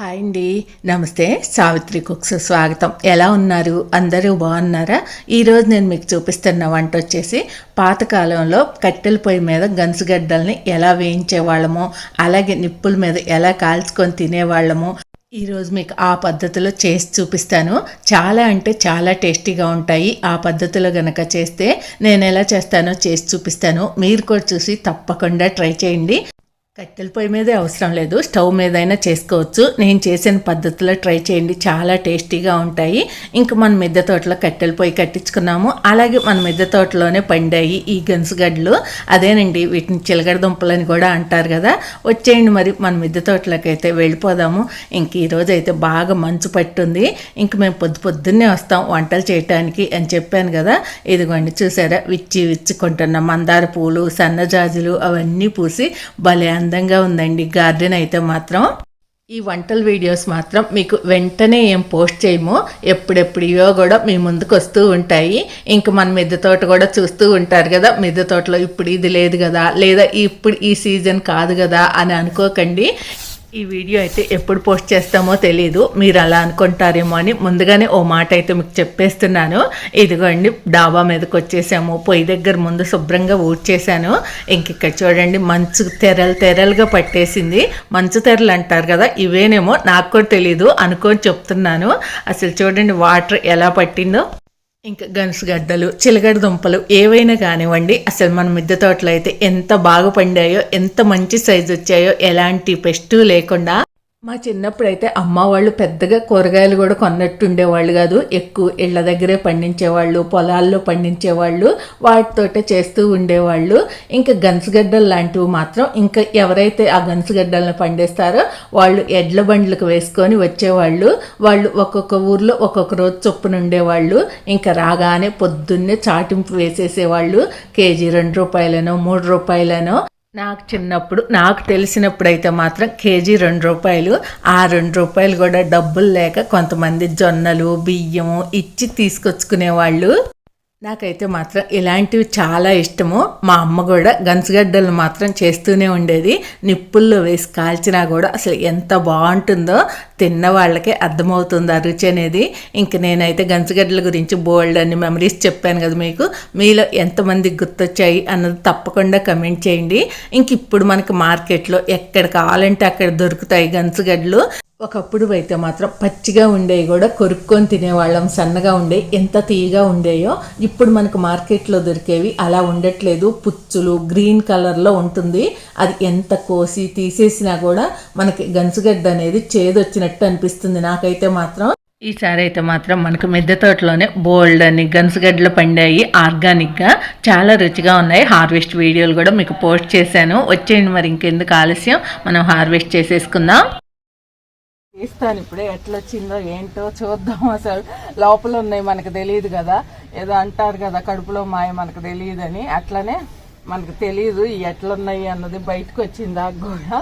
Hi అండి. నమస్తే Savitri cooks స్వాగతం. ఎలా ఉన్నారు? అందరూ బాగున్నారా? ఈరోజు నేను మీకు చూపిస్తున్న వంట వచ్చేసి పాతకాలంలో కట్టెల పొయ్యి మీద గన్సుగడ్డల్ని ఎలా వేయించేవాళ్ళము అలాగే నిప్పుల మీద ఎలా కాల్చుకొని తినేవాళ్ళము ఈరోజు మీకు ఆ పద్ధతిలో చేసి చూపిస్తాను. చాలా అంటే చాలా టేస్టీగా ఉంటాయి. ఆ పద్ధతిలో గనక చేస్తే నేను ఎలా చేస్తానో చేసి చూపిస్తాను. మీరు కూడా చూసి తప్పకుండా ట్రై చేయండి. కట్టెల పొయ్యి మీదే అవసరం లేదు. స్టవ్ మీదైనా చేసుకోవచ్చు. నేను చేసిన పద్ధతిలో ట్రై చేయండి. చాలా టేస్టీగా ఉంటాయి. ఇంకా మన మిద్దె తోటలో కట్టెల పొయ్యి కట్టించుకున్నాము. అలాగే మన మిద్దె తోటలోనే పండాయి ఈ గన్సుగడ్డలు అదేనండి వీటిని చిలగడ దుంపలని కూడా అంటారు కదా. వచ్చేయండి మరి మన మిద్దె తోటలోకి అయితే వెళ్ళిపోదాము. ఇంక ఈరోజు అయితే బాగా మంచు పట్టుంది. ఇంక మేము పొద్దు పొద్దున్నే వస్తాం వంటలు చేయటానికి అని చెప్పాను కదా. ఇదిగోండి చూసారా? విచ్చి విచ్చుకుంటున్న మందార పూలు సన్నజాజులు అవన్నీ పూసి భలే అందంగా ఉందండి. గార్డెన్ అయితే మాత్రం ఈ వంటల వీడియోస్ మాత్రం మీకు వెంటనే ఏం పోస్ట్ చేయము. ఎప్పుడెప్పుడియో కూడా మీ ముందుకు వస్తూ ఉంటాయి. ఇంక మన మిద్దె తోట కూడా చూస్తూ ఉంటారు కదా. మిద్దె తోటలో ఇప్పుడు ఇది లేదు కదా. లేదా ఇప్పుడు ఈ సీజన్ కాదు కదా అని అనుకోకండి. ఈ వీడియో అయితే ఎప్పుడు పోస్ట్ చేస్తామో తెలియదు మీరు అలా అనుకుంటారేమో అని ముందుగానే ఓ మాట అయితే మీకు చెప్పేస్తున్నాను. ఇదిగోండి డాబా మీదకి వచ్చేసాము. పొయ్యి దగ్గర ముందు శుభ్రంగా ఊడ్చేసాను ఇంక ఇక్కడ చూడండి మంచు తెరలు తెరలుగా పట్టేసింది. మంచు తెరలు అంటారు కదా ఇవేనేమో నాకు కూడా తెలియదు అనుకొని చెప్తున్నాను. అసలు చూడండి వాటర్ ఎలా పట్టిందో. ఇంకా గనసగడ్డలు చిలగడ దుంపలు ఏవైనా కానివ్వండి అసలు మన మిద్దె తోటలో అయితే ఎంత బాగా పండాయో ఎంత మంచి సైజు వచ్చాయో ఎలాంటి పెస్టు లేకుండా మా చిన్నప్పుడైతే అమ్మ వాళ్ళు పెద్దగా కూరగాయలు కూడా కొన్నట్టు ఉండేవాళ్ళు కాదు. ఎక్కువ ఇళ్ళ దగ్గరే పండించేవాళ్ళు పొలాల్లో పండించేవాళ్ళు వాటితోటే చేస్తూ ఉండేవాళ్ళు. ఇంకా గన్సుగడ్డలు లాంటివి మాత్రం ఇంకా ఎవరైతే ఆ గన్సుగడ్డలను పండిస్తారో వాళ్ళు ఎడ్ల బండ్లకు వేసుకొని వచ్చేవాళ్ళు. వాళ్ళు ఒక్కొక్క ఊర్లో ఒక్కొక్క రోజు చొప్పున ఉండేవాళ్ళు. ఇంకా రాగానే పొద్దున్నే చాటింపు వేసేసేవాళ్ళు. కేజీ రెండు రూపాయలనో మూడు రూపాయలనో నాకు చిన్నప్పుడు నాకు తెలిసినప్పుడు అయితే మాత్రం కేజీ రెండు రూపాయలు. ఆ రెండు రూపాయలు కూడా డబ్బులు లేక కొంతమంది జొన్నలు బియ్యము ఇచ్చి తీసుకొచ్చుకునేవాళ్ళు. నాకైతే మాత్రం ఇలాంటివి చాలా ఇష్టము. మా అమ్మ కూడా గంచగడ్డలు మాత్రం చేస్తూనే ఉండేది. నిప్పుల్లో వేసి కాల్చినా కూడా అసలు ఎంత బాగుంటుందో తిన్న వాళ్ళకే అర్థమవుతుంది ఆ రుచి అనేది. ఇంక నేనైతే గంచగడ్డల గురించి బోల్డ్ అన్ని మెమరీస్ చెప్పాను కదా మీకు. మీలో ఎంతమందికి గుర్తొచ్చాయి అన్నది తప్పకుండా కమెంట్ చేయండి. ఇంక ఇప్పుడు మనకి మార్కెట్లో ఎక్కడ కావాలంటే అక్కడ దొరుకుతాయి గంచగడ్డలు ఒకప్పుడు అయితే మాత్రం పచ్చిగా ఉండేవి కూడా కొరుక్కొని తినేవాళ్ళం సన్నగా ఉండే ఎంత తీయగా ఉండేయో ఇప్పుడు మనకు మార్కెట్లో దొరికేవి. అలా ఉండట్లేదు. పుచ్చులు గ్రీన్ కలర్లో ఉంటుంది. అది ఎంత కోసి తీసేసినా కూడా మనకి గన్సుగడ్డ అనేది చేదొచ్చినట్టు అనిపిస్తుంది నాకైతే మాత్రం. ఈసారి అయితే మాత్రం మనకు మిద్దె తోటలోనే బోల్డ్ అని గన్సుగడ్డలు పండాయి ఆర్గానిక్గా. చాలా రుచిగా ఉన్నాయి. హార్వెస్ట్ వీడియోలు కూడా మీకు పోస్ట్ చేశాను. వచ్చేయండి మరి ఇంకెందుకు ఆలస్యం. మనం హార్వెస్ట్ చేసేసుకుందాం. తీస్తాను ఇప్పుడే ఎట్లా వచ్చిందో ఏంటో చూద్దాం అసలు. లోపల ఉన్నాయి మనకు తెలియదు కదా. ఏదో అంటారు కదా కడుపులో మాయ మనకు తెలియదని. అట్లనే మనకు తెలియదు ఎట్లున్నాయి అన్నది బయటకు వచ్చింది కూడా.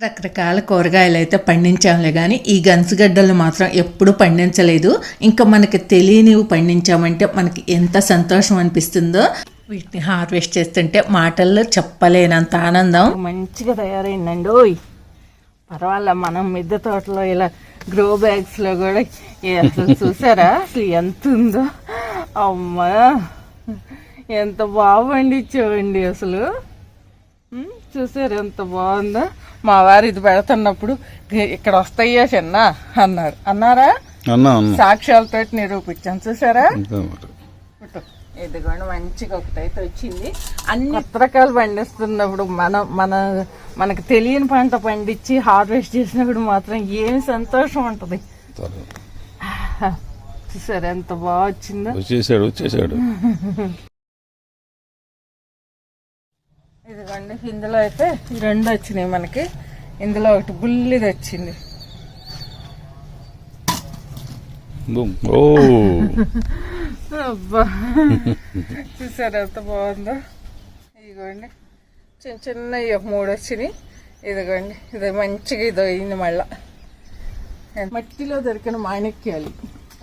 రకరకాల కూరగాయలు అయితే పండించాంలే కానీ ఈ గన్సుగడ్డలు మాత్రం ఎప్పుడు పండించలేదు. ఇంకా మనకి తెలియనివి పండించామంటే మనకి ఎంత సంతోషం అనిపిస్తుందో. వీటిని హార్వెస్ట్ చేస్తుంటే మాటల్లో చెప్పలేనంత ఆనందం. మంచిగా తయారైందండి పర్వాలే మనం మిద్దె తోటలో ఇలా గ్రో బ్యాగ్స్లో కూడా అసలు చూసారా? అసలు ఎంత ఉందో అమ్మా! ఎంత బాగా పండించావండి అసలు. చూసారు? ఎంత బాగుందో? మా వారు ఇది పెడుతున్నప్పుడు "గ- ఇక్కడ వస్తాయా చిన్న? అన్నారు. అన్నారా? అన్నా అన్నా. సాక్ష్యాలతో నిరూపించాను. చూసారా. ఇదిగోండి మంచిగా ఒకటైతే వచ్చింది. అన్ని కొత్త రకాలు పండిస్తున్నప్పుడు మన మన మనకు తెలియని పంట పండించి హార్వెస్ట్ చేసినప్పుడు మాత్రం ఏమి సంతోషం ఉంటది. సరే. చూసారు ఎంత బాగా వచ్చిందో? వచ్చేసాడు వచ్చేసాడు. ఇదిగోండి ఇందులో అయితే ఈ రెండు వచ్చినాయి మనకి. ఇందులో ఒకటి బుల్లిది వచ్చింది. బూమ్. ఓ. అబ్బా. చూసారు ఎంత బాగుందో? ఇదిగోండి. చిన్న చిన్న ఒక మూడు వచ్చినాయి. ఇదిగోండి. ఇది మంచిగా ఇది అయింది మళ్ళా. మట్టిలో దొరికిన మాణిక్యాలు.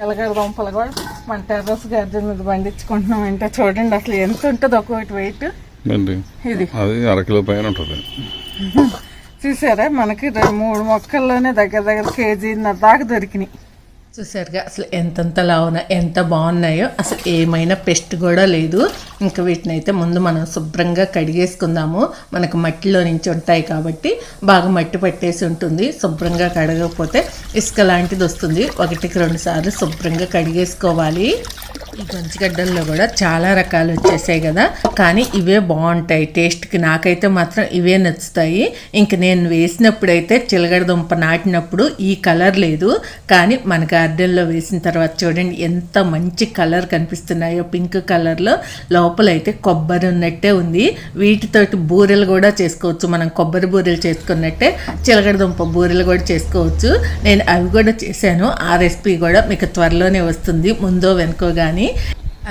ఎలగడ దుంపలు కూడా మన టెర్రస్ గార్డెన్ మీద పండించుకుంటున్నాం అంటే చూడండి అసలు ఎంత ఉంటుంది ఒక్కొక్కటి వెయిట్ ఇది. అది అరకిలో పైన ఉంటుంది. చూసారా? మనకి మూడు మొక్కల్లోనే దగ్గర దగ్గర కేజీన్నర దాకా దొరికినాయి. చూసారుగా అసలు ఎంతంత లావున ఎంత బాగున్నాయో అసలు ఏమైనా పెస్ట్ కూడా లేదు. ఇంకా వీటిని అయితే ముందు మనం శుభ్రంగా కడిగేసుకుందాము. మనకు మట్టిలో నుంచి ఉంటాయి కాబట్టి బాగా మట్టి పట్టేసి ఉంటుంది. శుభ్రంగా కడగకపోతే ఇసుక లాంటిది వస్తుంది. ఒకటికి రెండు సార్లు శుభ్రంగా కడిగేసుకోవాలి. ఈ గంచిగడ్డల్లో కూడా చాలా రకాలు వచ్చేసాయి కదా. కానీ ఇవే బాగుంటాయి. టేస్ట్కి నాకైతే మాత్రం ఇవే నచ్చుతాయి. ఇంక నేను వేసినప్పుడైతే చిలగడ దుంప నాటినప్పుడు ఈ కలర్ లేదు. కానీ మన గార్డెన్లో వేసిన తర్వాత చూడండి ఎంత మంచి కలర్ కనిపిస్తున్నాయో పింక్ కలర్లో. లోపల అయితే కొబ్బరి ఉన్నట్టే ఉంది. వీటితోటి బూరెలు కూడా చేసుకోవచ్చు. మనం కొబ్బరి బూరెలు చేసుకున్నట్టే చిలగడ దుంప బూరెలు కూడా చేసుకోవచ్చు. నేను అవి కూడా చేశాను. ఆ రెసిపీ కూడా మీకు త్వరలోనే వస్తుంది. ముందో వెనుకో కానీ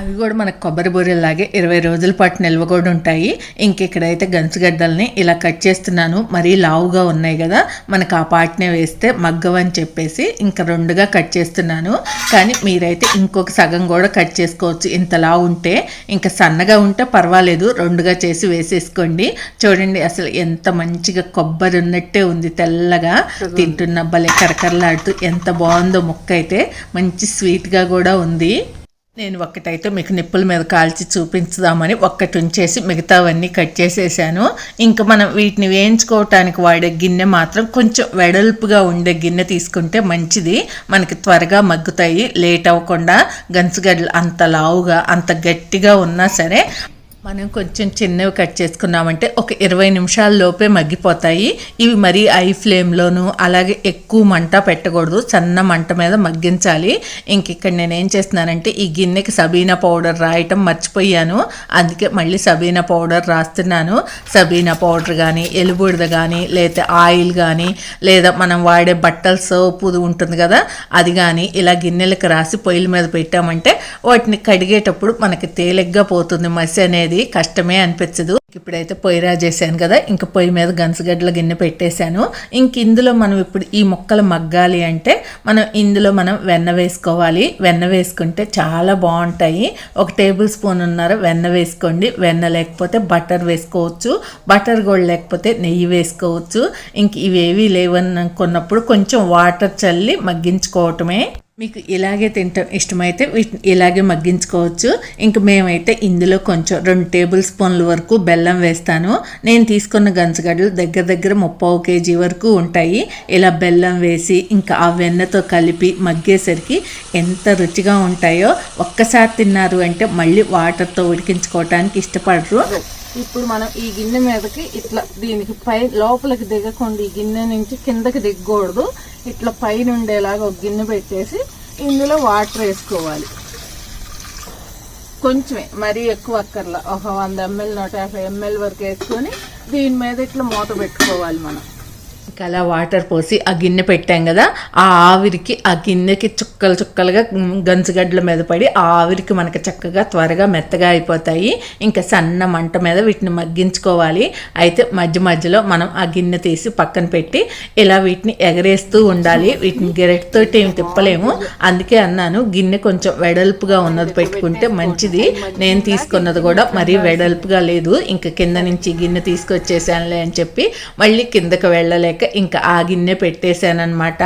అవి కూడా మనకు కొబ్బరి బూరెల్లాగే ఇరవై రోజుల పాటు నిల్వ కూడా ఉంటాయి. ఇంకెక్కడైతే గంచుగడ్డల్ని ఇలా కట్ చేస్తున్నాను. మరీ లావుగా ఉన్నాయి కదా మనకు ఆ పాటనే వేస్తే మగ్గం అని చెప్పేసి ఇంకా రెండుగా కట్ చేస్తున్నాను. కానీ మీరైతే ఇంకొక సగం కూడా కట్ చేసుకోవచ్చు. ఇంత లావు ఉంటే ఇంకా సన్నగా ఉంటే పర్వాలేదు. రెండుగా చేసి వేసేసుకోండి. చూడండి అసలు ఎంత మంచిగా కొబ్బరి ఉన్నట్టే ఉంది. తెల్లగా తింటున్న భలే కరకరలాడుతూ ఎంత బాగుందో ముక్క అయితే మంచి స్వీట్గా కూడా ఉంది. నేను ఒక్కటైతే మీకు నిప్పుల మీద కాల్చి చూపించుదామని ఒక్కటి ఉంచేసి మిగతావన్నీ కట్ చేసేసాను. ఇంకా మనం వీటిని వేయించుకోవటానికి వాడే గిన్నె మాత్రం కొంచెం వెడల్పుగా ఉండే గిన్నె తీసుకుంటే మంచిది. మనకి త్వరగా మగ్గుతాయి లేట్ అవ్వకుండా గంచుగడ్డలు అంత లావుగా అంత గట్టిగా ఉన్నా సరే మనం కొంచెం చిన్నవి కట్ చేసుకున్నామంటే ఒక ఇరవై నిమిషాల లోపే మగ్గిపోతాయి. ఇవి మరీ ఐ ఫ్లేమ్లోను అలాగే ఎక్కువ మంట పెట్టకూడదు. సన్న మంట మీద మగ్గించాలి. ఇంక ఇక్కడ నేనేం చేస్తున్నానంటే ఈ గిన్నెకి సబీనా పౌడర్ రాయటం మర్చిపోయాను. అందుకే మళ్ళీ సబీనా పౌడర్ రాస్తున్నాను. సబీనా పౌడర్ కానీ ఎలుబుడిద కానీ లేదా ఆయిల్ కానీ లేదా మనం వాడే బట్టల సోపు ఉంటుంది కదా అది కానీ ఇలా గిన్నెలకు రాసి పొయ్యిల మీద పెట్టామంటే వాటిని కడిగేటప్పుడు మనకి తేలిగ్గా పోతుంది మసి అనేది. కష్టమే అనిపించదు. ఇప్పుడైతే పొయ్యి రాజేసాను కదా ఇంక పొయ్యి మీద గంచగడ్డల గిన్నె పెట్టేశాను. ఇంక ఇందులో మనం ఇప్పుడు ఈ మొక్కలు మగ్గాలి అంటే మనం ఇందులో మనం వెన్న వేసుకోవాలి. వెన్న వేసుకుంటే చాలా బాగుంటాయి. ఒక టేబుల్ స్పూన్ ఉన్నారు వెన్న వేసుకోండి. వెన్న లేకపోతే బటర్ వేసుకోవచ్చు. బటర్ కూడా లేకపోతే నెయ్యి వేసుకోవచ్చు. ఇంక ఇవేవి లేవని కొంచెం వాటర్ చల్లి మగ్గించుకోవటమే. మీకు ఇలాగే తింటాం ఇష్టమైతే వీటిని ఇలాగే మగ్గించుకోవచ్చు. ఇంక మేమైతే ఇందులో కొంచెం రెండు టేబుల్ స్పూన్ల వరకు బెల్లం వేస్తాను. నేను తీసుకున్న గంజగడ్డలు దగ్గర దగ్గర ముప్పై కేజీ వరకు ఉంటాయి. ఇలా బెల్లం వేసి ఇంకా ఆ వెన్నతో కలిపి మగ్గేసరికి ఎంత రుచిగా ఉంటాయో ఒక్కసారి తిన్నారు అంటే మళ్ళీ వాటర్తో ఉడికించుకోవటానికి ఇష్టపడరు. ఇప్పుడు మనం ఈ గిన్నె మీదకి ఇట్లా దీనికి పై లోపలికి దిగకుండా ఈ గిన్నె నుంచి కిందకి దిగకూడదు. ఇట్లా పైన ఉండేలాగా ఒక గిన్నె పెట్టేసి ఇందులో వాటర్ వేసుకోవాలి. కొంచెమే మరీ ఎక్కువ అక్కర్లా. ఒక వంద ఎంఎల్ నూట యాభై ఎంఎల్ వరకు వేసుకొని దీని మీద ఇట్లా మూత పెట్టుకోవాలి మనం. ఇంకా అలా వాటర్ పోసి ఆ గిన్నె పెట్టాం కదా ఆ ఆవిరికి ఆ గిన్నెకి చుక్కలు చుక్కలుగా గంజుగడ్డల మీద పడి ఆ ఆవిరికి మనకి చక్కగా త్వరగా మెత్తగా అయిపోతాయి. ఇంకా సన్న మంట మీద వీటిని మగ్గించుకోవాలి. అయితే మధ్య మధ్యలో మనం ఆ గిన్నె తీసి పక్కన పెట్టి ఇలా వీటిని ఎగరేస్తూ ఉండాలి. వీటిని గెరెట్తో ఏమి తిప్పలేము. అందుకే అన్నాను గిన్నె కొంచెం వెడల్పుగా ఉన్నది పెట్టుకుంటే మంచిది. నేను తీసుకున్నది కూడా మరీ వెడల్పుగా లేదు. ఇంకా కింద నుంచి గిన్నె తీసుకొచ్చేసానులే అని చెప్పి మళ్ళీ కిందకి లేక ఇంకా ఆ గిన్నె పెట్టేశానమాట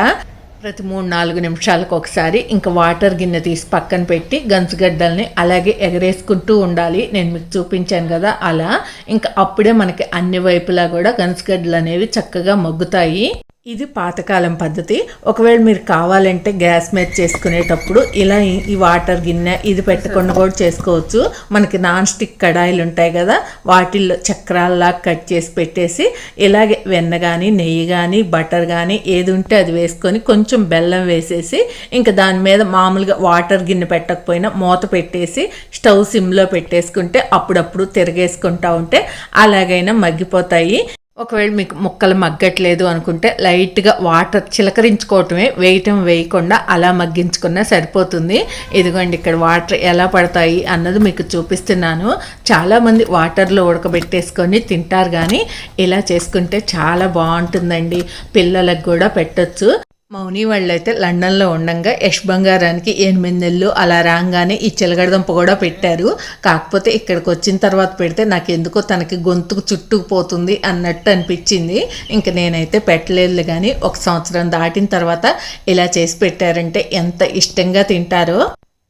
ప్రతి మూడు నాలుగు నిమిషాలకు ఒకసారి ఇంకా వాటర్ గిన్నె తీసి పక్కన పెట్టి గంచుగడ్డల్ని అలాగే ఎగరేసుకుంటూ ఉండాలి. నేను మీకు చూపించాను కదా అలా. ఇంకా అప్పుడే మనకి అన్ని వైపులా కూడా గంచుగడ్డలు అనేవి చక్కగా మగ్గుతాయి. ఇది పాతకాలం పద్ధతి. ఒకవేళ మీరు కావాలంటే గ్యాస్ మీద చేసుకునేటప్పుడు ఇలా ఈ- వాటర్ గిన్నె ఇది పెట్టకుండా కూడా చేసుకోవచ్చు. మనకి నాన్ స్టిక్ కడాయిలు ఉంటాయి కదా వాటిల్లో చక్రాల్లా కట్ చేసి పెట్టేసి ఇలాగే వెన్న కానీ నెయ్యి కానీ బటర్ కానీ ఏది ఉంటే అది వేసుకొని కొంచెం బెల్లం వేసేసి ఇంకా దాని మీద మామూలుగా వాటర్ గిన్నె పెట్టకపోయినా మూత పెట్టేసి స్టవ్ సిమ్లో పెట్టేసుకుంటే అప్పుడప్పుడు తిరగేసుకుంటా ఉంటే అలాగైనా మగ్గిపోతాయి. ఒకవేళ మీకు ముక్కలు మగ్గట్లేదు అనుకుంటే లైట్గా వాటర్ చిలకరించుకోవటమే వేయటం వేయకుండా అలా మగ్గించుకున్నా సరిపోతుంది. ఇదిగోండి ఇక్కడ వాటర్ ఎలా పడతాయి అన్నది మీకు చూపిస్తున్నాను. చాలామంది వాటర్లో ఉడకబెట్టేసుకొని తింటారు కానీ ఇలా చేసుకుంటే చాలా బాగుంటుందండి. పిల్లలకు కూడా పెట్టొచ్చు. మౌని వాళ్ళైతే లండన్లో ఉండంగా యష్ బంగారానికి ఎనిమిది నెలలు అలా రాగానే ఈ చిలగడదంప కూడా పెట్టారు. కాకపోతే ఇక్కడికి వచ్చిన తర్వాత పెడితే నాకు ఎందుకో తనకి గొంతుకు చుట్టుకుపోతుంది అన్నట్టు అనిపించింది. ఇంక నేనైతే పెట్టలేదు కానీ ఒక సంవత్సరం దాటిన తర్వాత ఇలా చేసి పెట్టారంటే ఎంత ఇష్టంగా తింటారో.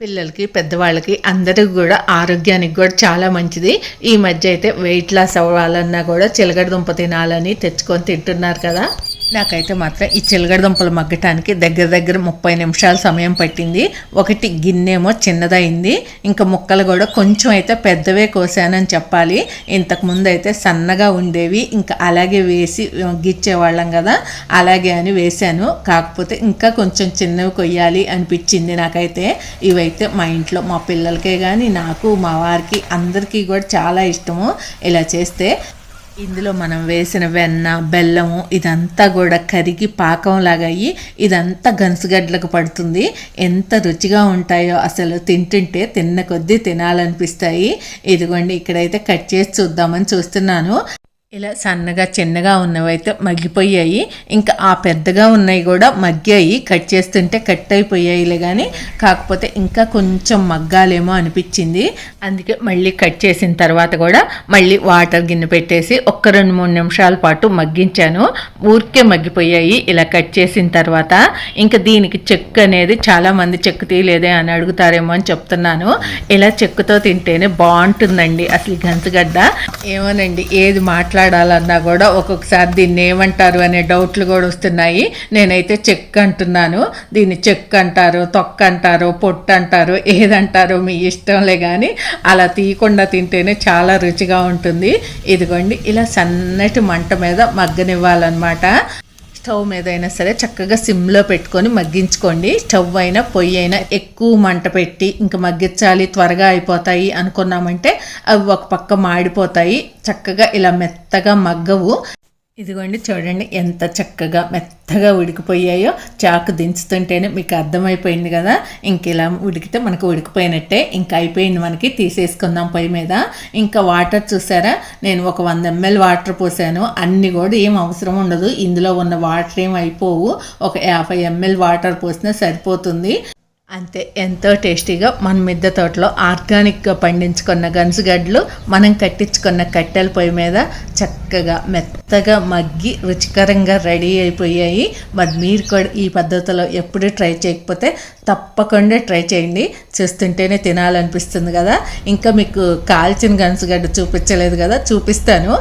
పిల్లలకి పెద్దవాళ్ళకి అందరికి కూడా ఆరోగ్యానికి కూడా చాలా మంచిది. ఈ మధ్య అయితే వెయిట్ లాస్ అవ్వాలన్నా కూడా చిలగడ దుంప తినాలని తెచ్చుకొని తింటున్నారు కదా. నాకైతే మాత్రం ఈ చిలగడ దుంపలు మగ్గటానికి దగ్గర దగ్గర ముప్పై నిమిషాల సమయం పట్టింది. ఒకటి గిన్నెమో చిన్నదైంది ఇంకా ముక్కలు కూడా కొంచెం అయితే పెద్దవే కోసానని చెప్పాలి. ఇంతకు ముందు అయితే సన్నగా ఉండేవి. ఇంకా అలాగే వేసి గిచ్చేవాళ్ళం కదా. అలాగే అని వేశాను కాకపోతే ఇంకా కొంచెం చిన్నవి కొయ్యాలి అనిపించింది నాకైతే. ఇవైతే మా ఇంట్లో మా పిల్లలకే కానీ నాకు మా వారికి అందరికీ కూడా చాలా ఇష్టము ఇలా చేస్తే. ఇందులో మనం వేసిన వెన్న బెల్లము ఇదంతా కూడా కరిగి పాకంలాగా అయ్యి ఇదంతా గనుసుగడ్డలకు పడుతుంది. ఎంత రుచిగా ఉంటాయో అసలు తింటుంటే తిన్న కొద్దీ తినాలనిపిస్తాయి. ఇదిగోండి ఇక్కడైతే కట్ చేసి చూద్దామని చూస్తున్నాను. ఇలా సన్నగా చిన్నగా ఉన్నవైతే మగ్గిపోయాయి. ఇంకా ఆ పెద్దగా ఉన్నాయి కూడా మగ్గాయి. కట్ చేస్తుంటే కట్ అయిపోయాయిలే కానీ కాకపోతే ఇంకా కొంచెం మగ్గాలేమో అనిపించింది. అందుకే మళ్ళీ కట్ చేసిన తర్వాత కూడా మళ్ళీ వాటర్ గిన్నె పెట్టేసి ఒక్క రెండు మూడు నిమిషాల పాటు మగ్గించాను. ఊరికే మగ్గిపోయాయి. ఇలా కట్ చేసిన తర్వాత ఇంకా దీనికి చెక్కు అనేది చాలామంది చెక్కు తీయలేదే అని అడుగుతారేమో అని చెప్తున్నాను. ఇలా చెక్కుతో తింటేనే బాగుంటుందండి అసలు గంతుగడ్డ గంచగడ్డ ఏమోనండి ఏది మాట్లాడాలన్నా కూడా ఒక్కొక్కసారి దీన్ని ఏమంటారు అనే డౌట్లు కూడా వస్తున్నాయి. నేనైతే చెక్ అంటున్నాను. దీన్ని చెక్ అంటారు తొక్క అంటారు పొట్టు అంటారు ఏదంటారో మీ ఇష్టంలే కానీ అలా తీయకుండా తింటేనే చాలా రుచిగా ఉంటుంది. ఇదిగోండి ఇలా సన్నటి మంట మీద మగ్గనివ్వాలన్నమాట. స్టవ్ మీద అయినా సరే చక్కగా సిమ్లో పెట్టుకొని మగ్గించుకోండి. స్టవ్ అయినా పొయ్యి అయినా ఎక్కువ మంట పెట్టి ఇంకా మగ్గించాలి త్వరగా అయిపోతాయి అనుకున్నామంటే అవి ఒక పక్క మాడిపోతాయి. చక్కగా ఇలా మెత్తగా మగ్గవు. ఇదిగోండి చూడండి ఎంత చక్కగా మెత్తగా ఉడికిపోయాయో చాకు దించుతుంటేనే మీకు అర్థమైపోయింది కదా. ఇంక ఇలా ఉడికితే మనకు ఉడికిపోయినట్టే. ఇంకా అయిపోయింది మనకి. తీసేసుకుందాం పొయ్యి మీద. ఇంకా వాటర్ చూసారా? నేను ఒక వంద ఎంఎల్ వాటర్ పోసాను. అన్నీ కూడా ఏం అవసరం ఉండదు. ఇందులో ఉన్న వాటర్ ఏం అయిపోవు. ఒక యాభై ఎంఎల్ వాటర్ పోసినా సరిపోతుంది. అంతే ఎంతో టేస్టీగా మన మిద్దె తోటలో ఆర్గానిక్గా పండించుకున్న గనుసుగడ్డలు మనం కట్టించుకున్న కట్టెల పొయ్యి మీద చక్కగా మెత్తగా మగ్గి రుచికరంగా రెడీ అయిపోయాయి. మరి మీరు కూడా ఈ పద్ధతిలో ఎప్పుడూ ట్రై చేయకపోతే తప్పకుండా ట్రై చేయండి. చూస్తుంటేనే తినాలనిపిస్తుంది కదా. ఇంకా మీకు కాల్చిన గనుసుగడ్డ చూపించలేదు కదా చూపిస్తాను.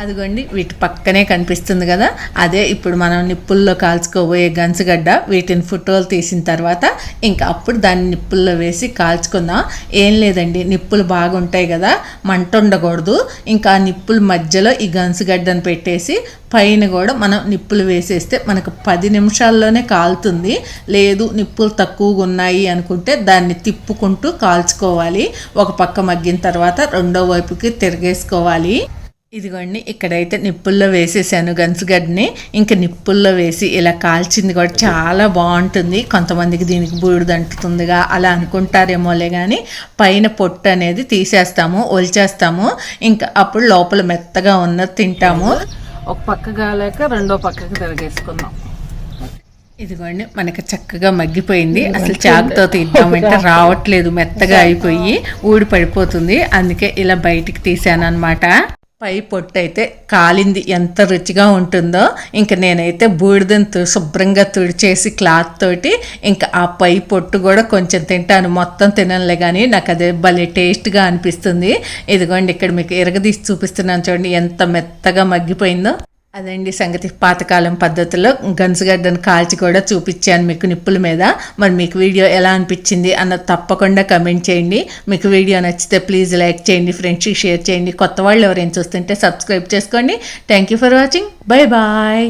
అదిగోండి వీటి పక్కనే కనిపిస్తుంది కదా? అదే ఇప్పుడు మనం నిప్పుల్లో కాల్చుకోబోయే గంచగడ్డ వీటిని ఫోటోలు తీసిన తర్వాత ఇంకా అప్పుడు దాన్ని నిప్పుల్లో వేసి కాల్చుకుందాం. ఏం లేదండి నిప్పులు బాగుంటాయి కదా మంట ఉండకూడదు. ఇంకా నిప్పుల మధ్యలో ఈ గంచగడ్డను పెట్టేసి పైన కూడా మనం నిప్పులు వేసేస్తే మనకు పది నిమిషాల్లోనే కాలుతుంది. లేదు నిప్పులు తక్కువగా ఉన్నాయి అనుకుంటే దాన్ని తిప్పుకుంటూ కాల్చుకోవాలి. ఒక పక్క మగ్గిన తర్వాత రెండో వైపుకి తిరిగేసుకోవాలి. ఇదిగోండి ఇక్కడైతే నిప్పుల్లో వేసేసాను గన్సుగడ్డని ఇంకా నిప్పుల్లో వేసి ఇలా కాల్చింది కూడా చాలా బాగుంటుంది. కొంతమందికి దీనికి బూడిద అంటుతుందిగా అలా అనుకుంటారేమోలే కానీ పైన పొట్టు అనేది తీసేస్తాము ఒలిచేస్తాము. ఇంకా అప్పుడు లోపల మెత్తగా ఉన్నది తింటాము. ఒక పక్క కాలేక రెండో పక్కకి తిరిగేసుకుందాం. ఇదిగోండి మనకి చక్కగా మగ్గిపోయింది. అసలు చాకుతో తీద్దామంటే రావట్లేదు మెత్తగా అయిపోయి ఊడి పడిపోతుంది. అందుకే ఇలా బయటికి తీసాను అనమాట పై పొట్టు అయితే కాలింది. ఎంత రుచిగా ఉంటుందో ఇంకా నేనైతే బూడిదని శుభ్రంగా తుడిచేసి క్లాత్ తోటి ఇంకా ఆ పై పొట్టు కూడా కొంచెం తింటాను. మొత్తం తినలే కానీ నాకు అదే భలే టేస్ట్గా అనిపిస్తుంది. ఇదిగోండి ఇక్కడ మీకు ఎరగదీసి చూపిస్తున్నాను చూడండి ఎంత మెత్తగా మగ్గిపోయిందో. అదండి సంగతి? పాతకాలం పద్ధతిలో గంజగడ్డను కాల్చి కూడా చూపించాను మీకు నిప్పుల మీద. మరి మీకు వీడియో ఎలా అనిపించింది అన్న తప్పకుండా కమెంట్ చేయండి. మీకు వీడియో నచ్చితే ప్లీజ్ లైక్ చేయండి ఫ్రెండ్స్కి షేర్ చేయండి. కొత్త వాళ్ళు ఎవరైనా చూస్తుంటే సబ్స్క్రైబ్ చేసుకోండి. Thank you for watching. Bye bye.